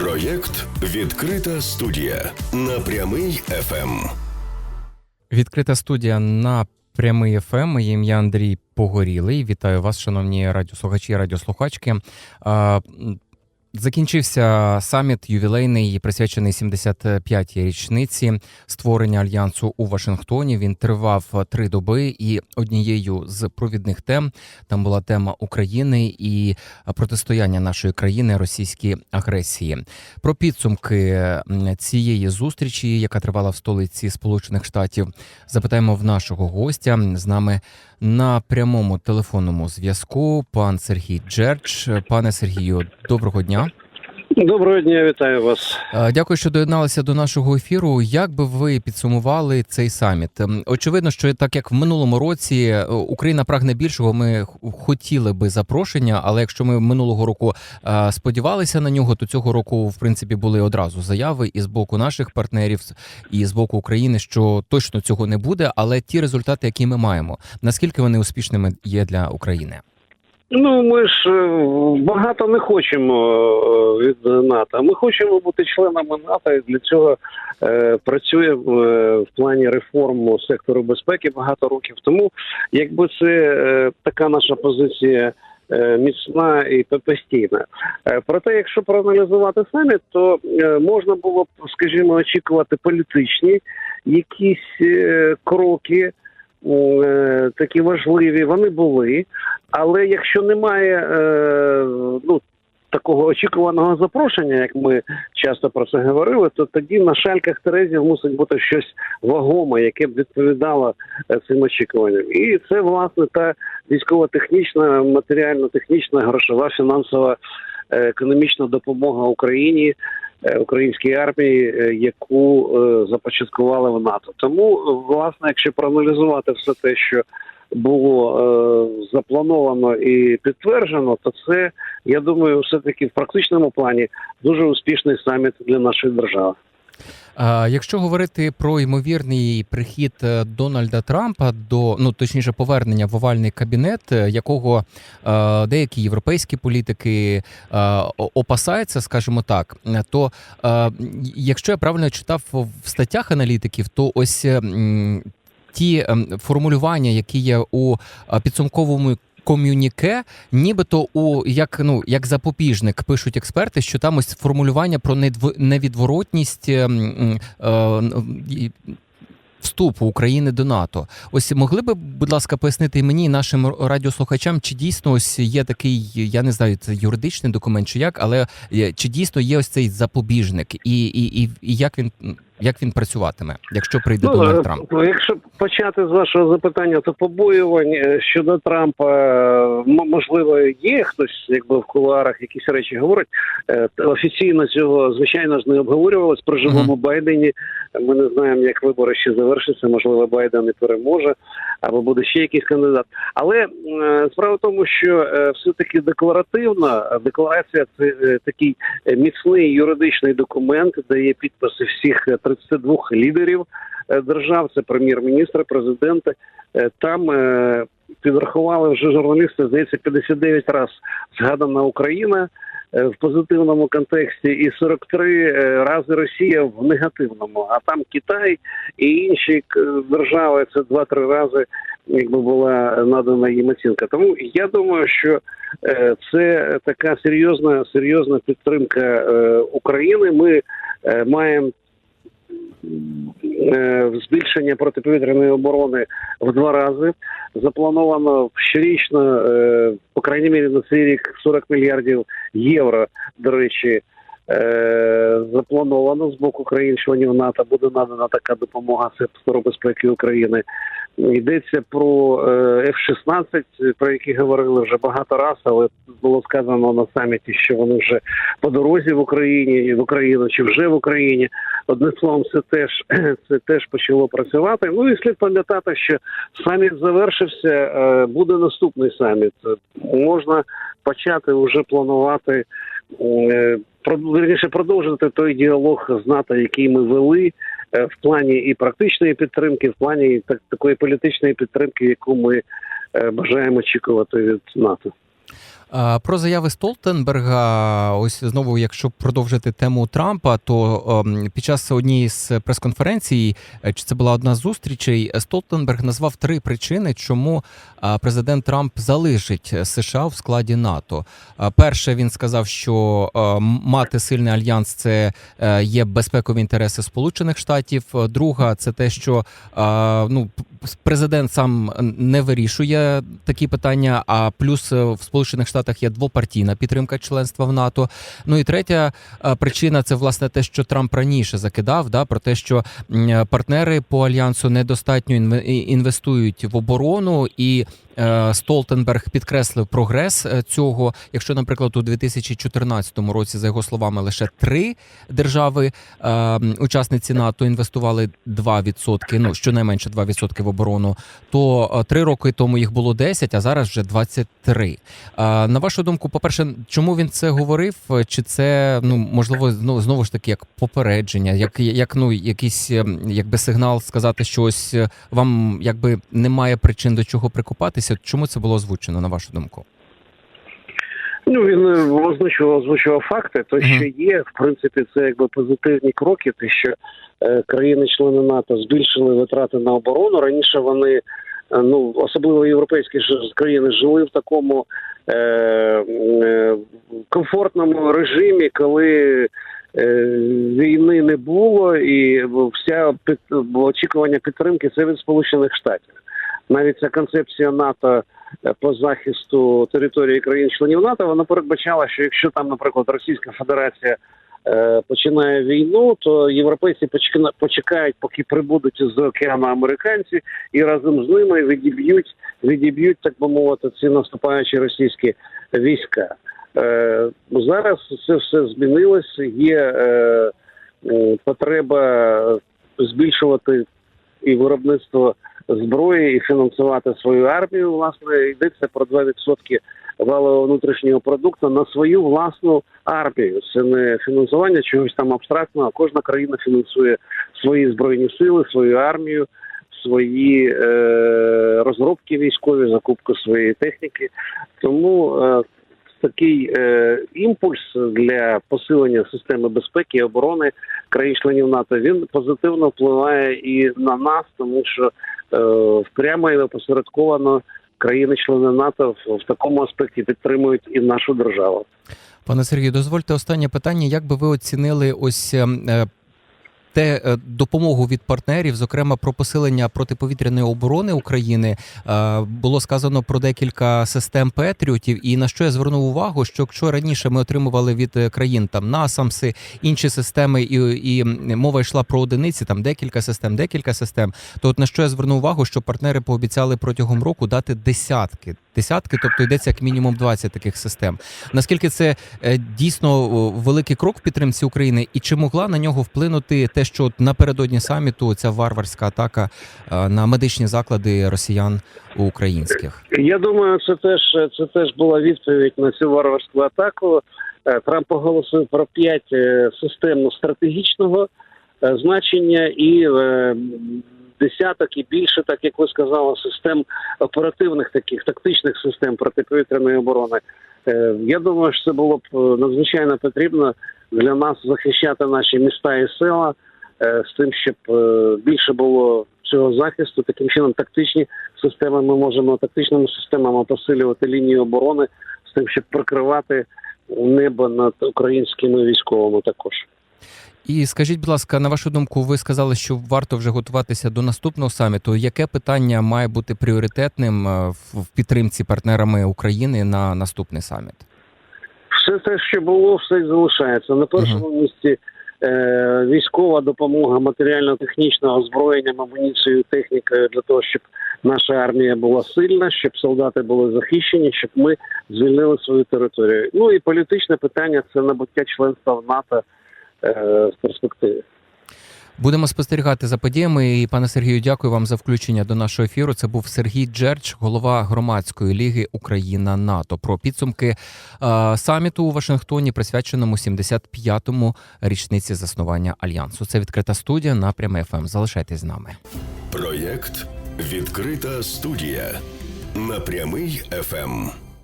Проєкт Відкрита студія на прямий ФМ. Відкрита студія на прямий ФМ. Моє ім'я Андрій Погорілий. Вітаю вас, шановні радіослухачі і радіослухачки. Закінчився саміт ювілейний, присвячений 75-й річниці створення альянсу у Вашингтоні. Він тривав три доби, і однією з провідних тем там була тема України і протистояння нашої країни російській агресії. Про підсумки цієї зустрічі, яка тривала в столиці Сполучених Штатів, запитаємо в нашого гостя. З нами на прямому телефонному зв'язку пан Сергій Джерч. Пане Сергію, доброго дня. Доброго дня, вітаю вас. Е, Дякую, що доєдналися до нашого ефіру. Як би ви підсумували цей саміт? Ем, Очевидно, що так як в минулому році е, Україна прагне більшого, ми хотіли би запрошення, але якщо ми минулого року е, сподівалися на нього, то цього року, в принципі, були одразу заяви і з боку наших партнерів, і з боку України, що точно цього не буде. Але ті результати, які ми маємо, наскільки вони успішними є для України? Ну ми ж е, багато не хочемо е, від НАТО. Ми хочемо бути членами НАТО, і для цього е, працюємо е, в плані реформ сектору безпеки багато років. Тому якби це е, така наша позиція. е, Міцна і постійна. Е, Проте, якщо проаналізувати саміт, то е, можна було б, скажімо, очікувати політичні якісь е, кроки, такі важливі, вони були. Але якщо немає е, ну, такого очікуваного запрошення, як ми часто про це говорили, то тоді на шальках Терезів мусить бути щось вагоме, яке б відповідало е, цим очікуванням. І це власне та військово-технічна, матеріально-технічна, грошова, фінансова, е, економічна допомога Україні. Е, Українській армії, е, яку е, започаткували в НАТО, тому власне, якщо проаналізувати все те, що було заплановано і підтверджено, то це я думаю, все таки в практичному плані дуже успішний саміт для нашої держави. Якщо говорити про ймовірний прихід е, Дональда Трампа до ну точніше повернення в овальний кабінет, е, якого е, деякі європейські політики опасаються, скажімо так, то якщо я правильно читав в статтях аналітиків, то ось ті ем, формулювання, які є у підсумковому. Ком'юніке, нібито у як ну як запобіжник пишуть експерти, що там ось формулювання про невідворотність ем, м, е, вступу України до НАТО. Ось могли би, будь ласка, пояснити мені і нашим радіослухачам, чи дійсно ось є такий, я не знаю, це юридичний документ чи як, але е, чи дійсно є ось цей запобіжник, і, і, і, і як він як він працюватиме, якщо прийде е, Дональд Трамп? якщо почати з вашого запитання, то побоювань е, щодо Трампа е, можливо є хтось, якби в кулуарах якісь речі говорить. Е, Офіційно цього звичайно ж не обговорювалось при живому Байдені. Ми не знаємо, як вибори ще завершаться. Можливо, Байден і переможе, або буде ще якийсь кандидат. Але справа в тому, що все таки декларативна декларація це такий міцний юридичний документ, де є підписи всіх 32 лідерів е, держав. Це прем'єр-міністри, президенти. Е, Там е, підрахували вже журналісти. Здається, 59 разів згадана Україна. В позитивному контексті і 43 е, рази Росія в негативному. А там Китай і інші держави це 2-3 рази, якби була надана їм оцінка. Тому я думаю, що це така серйозна серйозна підтримка України. Ми маємо збільшення протиповітряної оборони в два рази. Заплановано щорічно, е, по крайній мірі на цей рік 40 мільярдів євро. До речі, е, заплановано з боку країн-членів НАТО буде надана така допомога сектору безпеки України. Йдеться про е, F-16, про які говорили вже багато разів, але було сказано на саміті, що вони вже по дорозі в Україні в Україну чи вже в Україні. Одним словом, це теж це теж почало працювати. Ну і слід пам'ятати, що саміт завершився. е, Буде наступний саміт. Можна почати вже планувати е, продовжити той діалог з НАТО, який ми вели в плані і практичної підтримки, в плані так- такої політичної підтримки, яку ми е, бажаємо очікувати від НАТО. Про заяви Столтенберга, ось знову, якщо продовжити тему Трампа, то ем, під час однієї з прес-конференцій, е, чи це була одна з зустрічей, Столтенберг назвав три причини, чому президент Трамп залишить США в складі НАТО. Перше, він сказав, що е, мати сильний альянс це е, є безпекові інтереси Сполучених Штатів. Е, Друга, це те, що е, ну президент сам не вирішує такі питання. А плюс е, в Сполучених Штатах є двопартійна підтримка членства в НАТО. Ну і третя е, причина це власне те, що Трамп раніше закидав, да про те, що партнери по альянсу недостатньо інве- інвестують в оборону і. Е, Столтенберг підкреслив прогрес е, цього. Якщо, наприклад, у 2014 році, за його словами, лише три держави е, НАТО інвестували 2%, ну щонайменше 2% в оборону, то три роки тому їх було 10, а зараз вже 23. А, на вашу думку, по-перше, чому він це говорив? Чи це ну можливо знову знову ж таки як попередження, як, як ну якийсь якби сигнал сказати, що ось вам якби немає причин до чого прикопатися? Чому це було озвучено, на вашу думку? Ну він е, озвучував, озвучував факти. То, що є, в принципі, це якби позитивні кроки. Те, що е, країни-члени НАТО збільшили витрати на оборону. Раніше вони, е, ну особливо європейські країни, жили в такому е, е, комфортному режимі, коли. е, Війни не було, і вся під очікування підтримки це від Сполучених Штатів. Навіть ця концепція НАТО е, по захисту території країн-членів НАТО, вона передбачала, що якщо там, наприклад, Російська Федерація е, починає війну, то європейці почекають, поки прибудуть з океану американці, і разом з ними відіб'ють, відіб'ють, так би мовити, ці наступаючі російські війська. Е, зараз це все змінилось. Є потреба збільшувати і виробництво зброї і фінансувати свою армію. Власне йдеться про 2% валового внутрішнього продукту на свою власну армію. Це не фінансування чогось там абстрактного. Кожна країна фінансує свої збройні сили, свою армію, свої е, розробки військові, закупку своєї техніки. Тому е, такий е, імпульс для посилення системи безпеки і оборони країн-членів НАТО він позитивно впливає і на нас, тому що е, прямо і опосередковано країни-члени НАТО в, в такому аспекті підтримують і нашу державу. Пане Сергію, дозвольте останнє питання. Як би ви оцінили ось е, те е, допомогу від партнерів, зокрема про посилення протиповітряної оборони України, Е, було сказано про декілька систем Петріотів. І на що я звернув увагу, що якщо раніше ми отримували від е, країн там насамси, інші системи, і, і мова йшла про одиниці, там декілька систем, декілька систем. То от на що я звернув увагу, що партнери пообіцяли протягом року дати десятки. Десятки, тобто йдеться як мінімум 20 таких систем. Наскільки це дійсно великий крок в підтримці України, і чи могла на нього вплинути те, що напередодні саміту ця варварська атака е, на медичні заклади росіян українських? Я думаю, це теж це теж була відповідь на цю варварську атаку. Е, Трамп оголосив про п'ять е, систем стратегічного значення і десяток і більше, так як ви сказали, систем оперативних таких тактичних систем протиповітряної оборони. Я думаю, що це було б надзвичайно потрібно для нас захищати наші міста і села з тим, щоб е, більше було цього захисту. Таким чином, тактичні системи ми можемо тактичними системами посилювати лінію оборони з тим, щоб прикривати небо над українськими військовими також. І скажіть, будь ласка, на вашу думку, ви сказали, що варто вже готуватися до наступного саміту. Яке питання має бути пріоритетним е, в підтримці партнерами України на наступний саміт? Все те, що було, все й залишається. На першому місці е, військова допомога матеріально-технічного озброєння, амуніцією, технікою для того, щоб наша армія була сильна, щоб солдати були захищені, щоб ми звільнили свою територію. Ну і політичне питання це набуття членства в НАТО е, в перспективі. Будемо спостерігати за подіями. І пане Сергію, дякую вам за включення до нашого ефіру. Це був Сергій Джерч, голова громадської ліги Україна НАТО. Про підсумки е, саміту у Вашингтоні, присвяченому 75-му річниці заснування альянсу. Це відкрита студія на пряме ФМ. Залишайтесь з нами. Проєкт Відкрита студія на прямий ФМ.